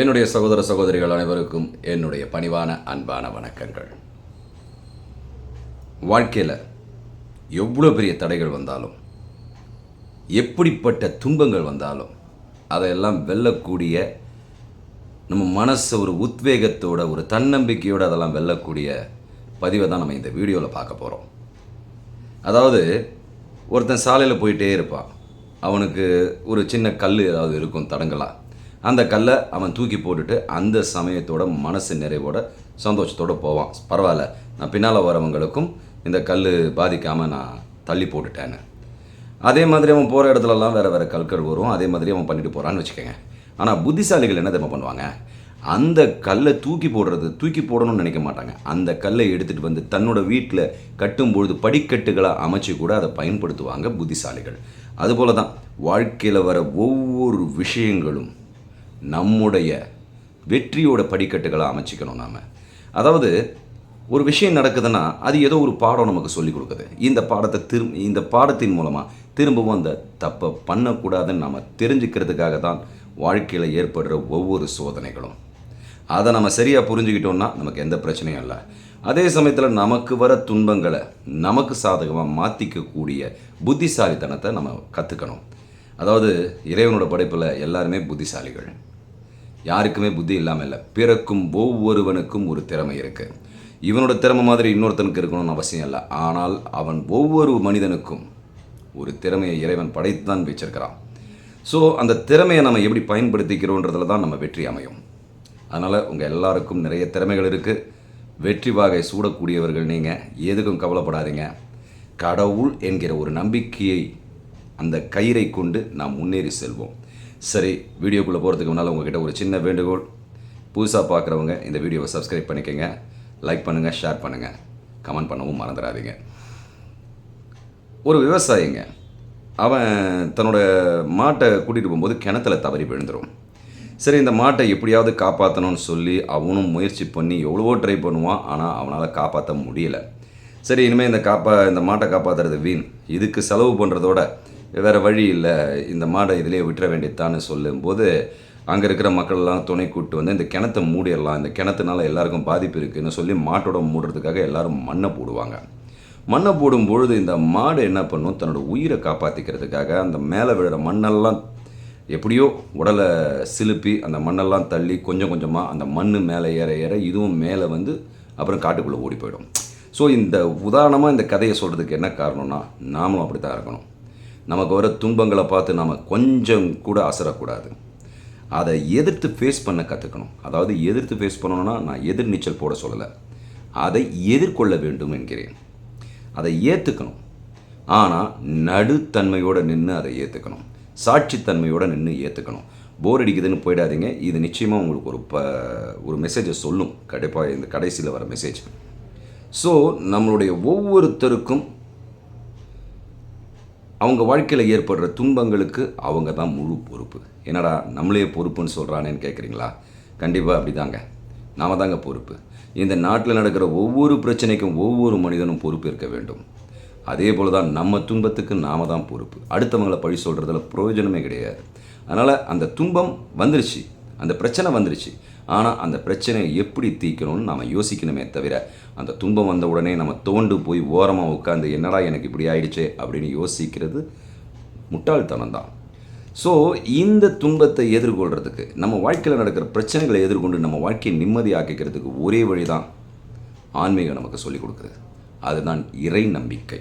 என்னுடைய சகோதர சகோதரிகள் அனைவருக்கும் என்னுடைய பணிவான அன்பான வணக்கங்கள். வாழ்க்கையில் எவ்வளோ பெரிய தடைகள் வந்தாலும் எப்படிப்பட்ட துன்பங்கள் வந்தாலும் அதையெல்லாம் வெல்லக்கூடிய நம்ம மனசு ஒரு உத்வேகத்தோட ஒரு தன்னம்பிக்கையோடு அதெல்லாம் வெல்லக்கூடிய பதிவை தான் நம்ம இந்த வீடியோவில் பார்க்க போகிறோம் அதாவது ஒருத்தன் சாலையில் போயிட்டே இருப்பான். அவனுக்கு ஒரு சின்ன கல் ஏதாவது இருக்கும் தடங்கலாம் அந்த கல்லை அவன் தூக்கி போட்டுட்டு அந்த சமயத்தோட மனசு நிறைவோட சந்தோஷத்தோட போவான். பரவாயில்ல நான் பின்னால் வரவங்களுக்கும் இந்த கல் பாதிக்காமல் நான் தள்ளி போட்டுட்டேன்னு. அதே மாதிரி அவன் போகிற இடத்துலலாம் வேறு வேறு கற்கள் வரும். அதே மாதிரி அவன் பண்ணிட்டு போகிறான்னு வச்சுக்கோங்க. ஆனால் புத்திசாலிகள் என்ன தெரியுமா பண்ணுவாங்க? அந்த கல்லை தூக்கி போடுறது தூக்கி போடணும்னு நினைக்க மாட்டாங்க. அந்த கல்லை எடுத்துகிட்டு வந்து தன்னோட வீட்டில் கட்டும்பொழுது படிக்கட்டுகளாக அமைச்சு கூட அதை பயன்படுத்துவாங்க புத்திசாலிகள். அதுபோல தான் வாழ்க்கையில் வர ஒவ்வொரு விஷயங்களும் நம்முடைய வெற்றியோட படிக்கட்டுகளை அமைச்சிக்கணும் நாம். அதாவது ஒரு விஷயம் நடக்குதுன்னா அது ஏதோ ஒரு பாடம் நமக்கு சொல்லிக் கொடுக்குது. இந்த பாடத்தை திரும் இந்த பாடத்தின் மூலமாக திரும்பவும் அந்த தப்பை பண்ணக்கூடாதுன்னு நம்ம தெரிஞ்சுக்கிறதுக்காக தான் வாழ்க்கையில் ஏற்படுற ஒவ்வொரு சோதனைகளும். அதை நம்ம சரியாக புரிஞ்சுக்கிட்டோம்னா நமக்கு எந்த பிரச்சனையும் இல்லை. அதே சமயத்தில் நமக்கு வர துன்பங்களை நமக்கு சாதகமாக மாற்றிக்கக்கூடிய புத்திசாலித்தனத்தை நம்ம கற்றுக்கணும் அதாவது இறைவனோட படைப்பில் எல்லாருமே புத்திசாலிகள். யாருக்குமே புத்தி இல்லாமல் இல்லை. பிறக்கும் ஒவ்வொருவனுக்கும் ஒரு திறமை இருக்குது இவனோட திறமை மாதிரி இன்னொருத்தனுக்கு இருக்கணும்னு அவசியம் இல்லை. ஆனால் அவன் ஒவ்வொரு மனிதனுக்கும் ஒரு திறமையை இறைவன் படைத்து தான் வச்சிருக்கிறான். ஸோ அந்த திறமையை நம்ம எப்படி பயன்படுத்திக்கிறோன்றதுல தான் நம்ம வெற்றி அமையும். அதனால் உங்கள் எல்லாருக்கும் நிறைய திறமைகள் இருக்குது வெற்றி வாகை சூடக்கூடியவர்கள் நீங்கள் எதுக்கும் கவலைப்படாதீங்க. கடவுள் என்கிற ஒரு நம்பிக்கையை அந்த கயிறை கொண்டு நாம் முன்னேறி செல்வோம். சரி வீடியோக்குள்ளே போகிறதுக்கு முன்னால் உங்ககிட்ட ஒரு சின்ன வேண்டுகோள். புதுசாக பார்க்குறவங்க இந்த வீடியோவை சப்ஸ்கிரைப் பண்ணிக்கோங்க. லைக் பண்ணுங்கள் ஷேர் பண்ணுங்கள் கமெண்ட் பண்ணவும் மறந்துடாதீங்க. ஒரு விவசாயிங்க அவன் தன்னோட மாட்டை கூட்டிகிட்டு போகும்போது கிணத்துல தவறி விழுந்துடும் சரி இந்த மாட்டை எப்படியாவது காப்பாற்றணும்னு சொல்லி அவனும் முயற்சி பண்ணி எவ்வளவோ ட்ரை பண்ணுவான் ஆனால் அவனால் காப்பாற்ற முடியல. சரி இனிமேல் இந்த காப்பா இந்த மாட்டை காப்பாற்றுறது வீண். இதுக்கு செலவு பண்ணுறதோட வேறு வழி இல்லை. இந்த மாடை இதிலே விட்டுற வேண்டியதான்னு சொல்லும்போது அங்கே இருக்கிற மக்கள்லாம் துணை கூட்டு வந்து இந்த கிணத்தை மூடிடலாம். இந்த கிணத்துனால எல்லாருக்கும் பாதிப்பு இருக்குதுன்னு சொல்லி மாட்டோட மூடுறதுக்காக எல்லோரும் மண்ணை போடுவாங்க. மண்ணை போடும் பொழுது இந்த மாடு என்ன பண்ணும்? தன்னோட உயிரை காப்பாற்றிக்கிறதுக்காக அந்த மேலே விழுற மண்ணெல்லாம் எப்படியோ உடலை சிலுப்பி அந்த மண்ணெல்லாம் தள்ளி கொஞ்சம் கொஞ்சமாக அந்த மண் மேலே ஏற ஏற இதுவும் மேலே வந்து அப்புறம் காட்டுக்குள்ளே ஓடி போயிடும். ஸோ இந்த உதாரணமாக இந்த கதையை சொல்கிறதுக்கு என்ன காரணம்னா நாமளும் அப்படி தான் இருக்கணும். நமக்கு வர துன்பங்களை பார்த்து நாம் கொஞ்சம் கூட அசரக்கூடாது. அதை எதிர்த்து ஃபேஸ் பண்ண கற்றுக்கணும் அதாவது எதிர்த்து ஃபேஸ் பண்ணணும்னா நான் எதிர் நீச்சல் போட சொல்லலை. அதை எதிர்கொள்ள வேண்டும் என்கிறேன். அதை ஏற்றுக்கணும் ஆனால் நடுத்தன்மையோடு நின்று அதை ஏற்றுக்கணும் சாட்சித்தன்மையோடு நின்று ஏற்றுக்கணும் போர் அடிக்குதுன்னு போயிடாதீங்க. இது நிச்சயமாக உங்களுக்கு ஒரு ப ஒரு மெசேஜை சொல்லும். கண்டிப்பாக இந்த கடைசியில் வர மெசேஜ் ஸோ நம்மளுடைய ஒவ்வொருத்தருக்கும் அவங்க வாழ்க்கையில் ஏற்படுற துன்பங்களுக்கு அவங்க தான் முழு பொறுப்பு. என்னடா நம்மளே பொறுப்புன்னு சொல்கிறானேன்னு கேட்குறீங்களா கண்டிப்பாக அப்படி தாங்க நாம தாங்க பொறுப்பு. இந்த நாட்டில் நடக்கிற ஒவ்வொரு பிரச்சனைக்கும் ஒவ்வொரு மனிதனும் பொறுப்பு இருக்க வேண்டும். அதே போல் தான் நம்ம துன்பத்துக்கு நாம தான் பொறுப்பு. அடுத்தவங்களை பழி சொல்கிறதுல பிரயோஜனமே கிடையாது. அதனால் அந்த துன்பம் வந்துருச்சு. அந்த பிரச்சனை வந்துருச்சு. ஆனால் அந்த பிரச்சனையை எப்படி தீர்க்கணும்னு நாம் யோசிக்கணுமே தவிர அந்த துன்பம் வந்த உடனே நம்ம தோண்டு போய் ஓரமாக உட்காந்து என்னடா எனக்கு இப்படி ஆயிடுச்சே? அப்படின்னு யோசிக்கிறது முட்டாள்தனம் தான். ஸோ இந்த துன்பத்தை எதிர்கொள்கிறதுக்கு நம்ம வாழ்க்கையில் நடக்கிற பிரச்சனைகளை எதிர்கொண்டு நம்ம வாழ்க்கையை நிம்மதியாக்கிக்கிறதுக்கு ஒரே வழி தான் ஆன்மீகம் நமக்கு சொல்லிக் கொடுக்குது. அதுதான் இறை நம்பிக்கை.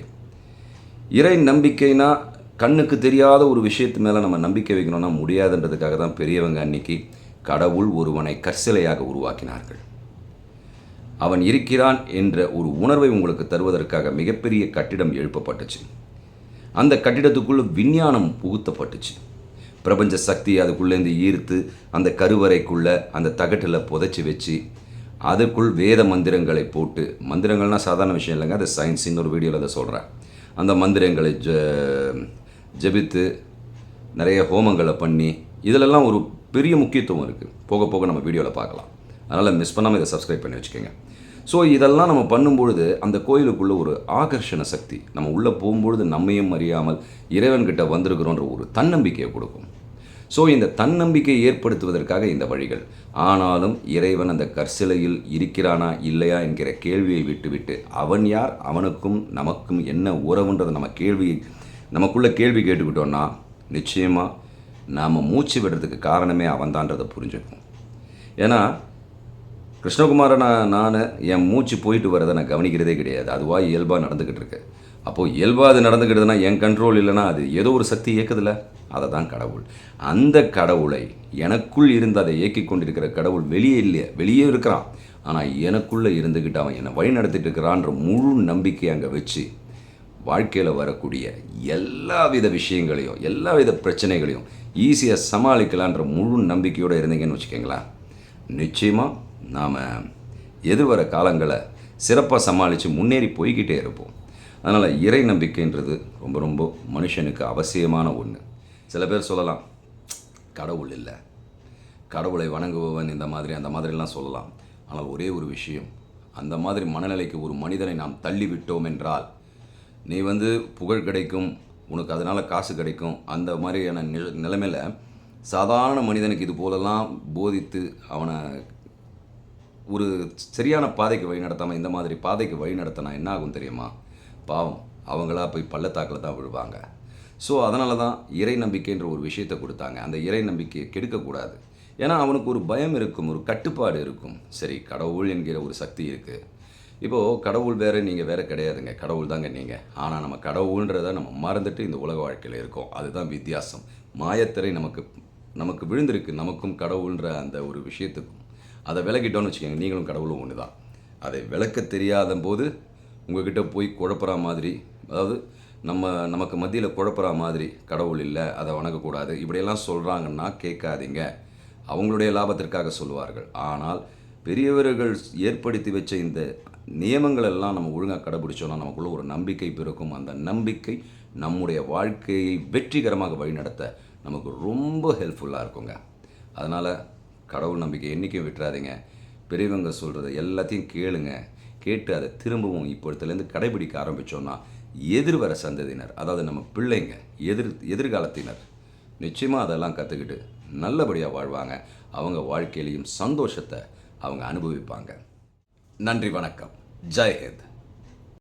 இறை நம்பிக்கைனா கண்ணுக்கு தெரியாத ஒரு விஷயத்து மேலே நம்ம நம்பிக்கை வைக்கணும்னா முடியாதுன்றதுக்காக தான் பெரியவங்க அன்னைக்கு கடவுள் ஒருவனை கற்சிலையாக உருவாக்கினார்கள். அவன் இருக்கிறான் என்ற ஒரு உணர்வை உங்களுக்கு தருவதற்காக மிகப்பெரிய கட்டிடம் எழுப்பப்பட்டுச்சு. அந்த கட்டிடத்துக்குள்ள விஞ்ஞானம் புகுத்தப்பட்டுச்சு. பிரபஞ்ச சக்தி அதுக்குள்ளேருந்து ஈர்த்து அந்த கருவறைக்குள்ளே அந்த தகட்டில் புதைச்சி வச்சு அதுக்குள் வேத மந்திரங்களை போட்டு மந்திரங்கள்னால் சாதாரண விஷயம் இல்லைங்க அது சயின்ஸின்னு ஒரு வீடியோவில் அதை சொல்கிறேன் அந்த மந்திரங்களை ஜ ஜபித்து நிறைய ஹோமங்களை பண்ணி இதிலெல்லாம் ஒரு பெரிய முக்கியத்துவம் இருக்குது போக போக நம்ம வீடியோவில் பார்க்கலாம். அதனால் மிஸ் பண்ணாமல் இதை சப்ஸ்கிரைப் பண்ணி வச்சுக்கோங்க. ஸோ இதெல்லாம் நம்ம பண்ணும்பொழுது அந்த கோயிலுக்குள்ள ஒரு ஆகர்ஷண சக்தி. நம்ம உள்ளே போகும்பொழுது நம்மையும் அறியாமல் இறைவன்கிட்ட வந்திருக்கிறோன்ற ஒரு தன்னம்பிக்கையை கொடுக்கும். ஸோ இந்த தன்னம்பிக்கையை ஏற்படுத்துவதற்காக இந்த வழிகள். ஆனாலும் இறைவன் அந்த கற்சிலையில் இருக்கிறானா இல்லையா என்கிற கேள்வியை விட்டுவிட்டு அவன் யார் அவனுக்கும் நமக்கும் என்ன உறவுன்றதை நம்ம கேள்வி நமக்குள்ள கேள்வி கேட்டுக்கிட்டோன்னா நிச்சயமாக நாம் மூச்சு விடுறதுக்கு காரணமே அவன்தான்றதை புரிஞ்சுக்கும். ஏன்னா கிருஷ்ணகுமாரை நான் நான் என் மூச்சு போயிட்டு வரதை நான் கவனிக்கிறதே கிடையாது. அதுவாக இயல்பாக நடந்துக்கிட்டு இருக்கு அப்போது இயல்பாக அது நடந்துக்கிட்டதுன்னா என் கண்ட்ரோல் இல்லைன்னா அது ஏதோ ஒரு சக்தி இயக்குதில்ல? அதை தான் கடவுள். அந்த கடவுளை எனக்குள் இருந்து அதை இயக்கி கொண்டிருக்கிற கடவுள் வெளியே இல்லையே வெளியே இருக்கிறான். ஆனால் எனக்குள்ளே இருந்துக்கிட்டு அவன் என்னை வழி நடத்திட்டு இருக்கிறான்ற முழு நம்பிக்கை அங்கே வச்சு வாழ்க்கையில் வரக்கூடிய எல்லா வித விஷயங்களையும் எல்லா வித பிரச்சனைகளையும் ஈஸியாக சமாளிக்கலான்ற முழு நம்பிக்கையோடு இருந்தீங்கன்னு வச்சுக்கோங்களேன் நிச்சயமாக நாம் எதிர்வர காலங்களை சிறப்பாக சமாளித்து முன்னேறி போய்கிட்டே இருப்போம். அதனால் இறை நம்பிக்கைன்றது ரொம்ப ரொம்ப மனுஷனுக்கு அவசியமான ஒன்று சில பேர் சொல்லலாம் கடவுள் இல்லை. கடவுளை வணங்குபவன் இந்த மாதிரி அந்த மாதிரிலாம் சொல்லலாம். ஆனால் ஒரே ஒரு விஷயம் அந்த மாதிரி மனநிலைக்கு ஒரு மனிதனை நாம் தள்ளிவிட்டோம் என்றால் நீ வந்து புகழ் கிடைக்கும் உனக்கு அதனால் காசு கிடைக்கும். அந்த மாதிரியான நில நிலைமையில் சாதாரண மனிதனுக்கு இது போலெல்லாம் போதித்து அவனை ஒரு சரியான பாதைக்கு வழி நடத்தாமல் இந்த மாதிரி பாதைக்கு வழி நடத்தினா என்ன ஆகும் தெரியுமா? பாவம். அவங்களா போய் பள்ளத்தாக்கில் தான் விழுவாங்க. ஸோ அதனால தான் இறை நம்பிக்கைன்ற ஒரு விஷயத்தை கொடுத்தாங்க. அந்த இறை நம்பிக்கையை கெடுக்கக்கூடாது. ஏன்னா அவனுக்கு ஒரு பயம் இருக்கும் ஒரு கட்டுப்பாடு இருக்கும். சரி கடவுள் என்கிற ஒரு சக்தி இருக்குது இப்போது கடவுள் வேறு நீங்கள் வேறு கிடையாதுங்க. கடவுள் தாங்க நீங்கள் ஆனால் நம்ம கடவுள்ன்றதை நம்ம மறந்துட்டு இந்த உலக வாழ்க்கையில் இருக்கோம். அதுதான் வித்தியாசம். மாயத்திரை நமக்கு நமக்கு விழுந்திருக்கு. நமக்கும் கடவுள்ன்ற அந்த ஒரு விஷயத்துக்கும். அதை விலகிட்டோன்னு வச்சுக்கோங்க நீங்களும் கடவுளும் ஒன்று தான் அதை விளக்க தெரியாத போது உங்ககிட்ட போய் குழப்புற மாதிரி அதாவது நம்ம நமக்கு மத்தியில் குழப்புற மாதிரி கடவுள் இல்லை அதை வணங்கக்கூடாது. இப்படியெல்லாம் சொல்கிறாங்கன்னா கேட்காதீங்க. அவங்களுடைய லாபத்திற்காக சொல்லுவார்கள். ஆனால் பெரியவர்கள் ஏற்படுத்தி வச்ச இந்த நியமங்கள் எல்லாம் நம்ம ஒழுங்காக கடைபிடிச்சோம்னா நமக்குள்ள ஒரு நம்பிக்கை பிறக்கும். அந்த நம்பிக்கை நம்முடைய வாழ்க்கையை வெற்றிகரமாக வழிநடத்த நமக்கு ரொம்ப ஹெல்ப்ஃபுல்லாக இருக்குங்க. அதனால் கடவுள் நம்பிக்கை என்றைக்கும் விட்டுறாதீங்க. பெரியவங்க சொல்கிறத எல்லாத்தையும் கேளுங்க. கேட்டு அதை திரும்பவும் இப்பொழுத்துலேருந்து கடைபிடிக்க ஆரம்பித்தோன்னா எதிர்வர சந்ததியினர் அதாவது நம்ம பிள்ளைங்க எதிர் எதிர்காலத்தினர் நிச்சயமாக அதெல்லாம் கற்றுக்கிட்டு நல்லபடியாக வாழ்வாங்க. அவங்க வாழ்க்கையிலையும் சந்தோஷத்தை அவங்க அனுபவிப்பாங்க. நன்றி வணக்கம். जय हिंद।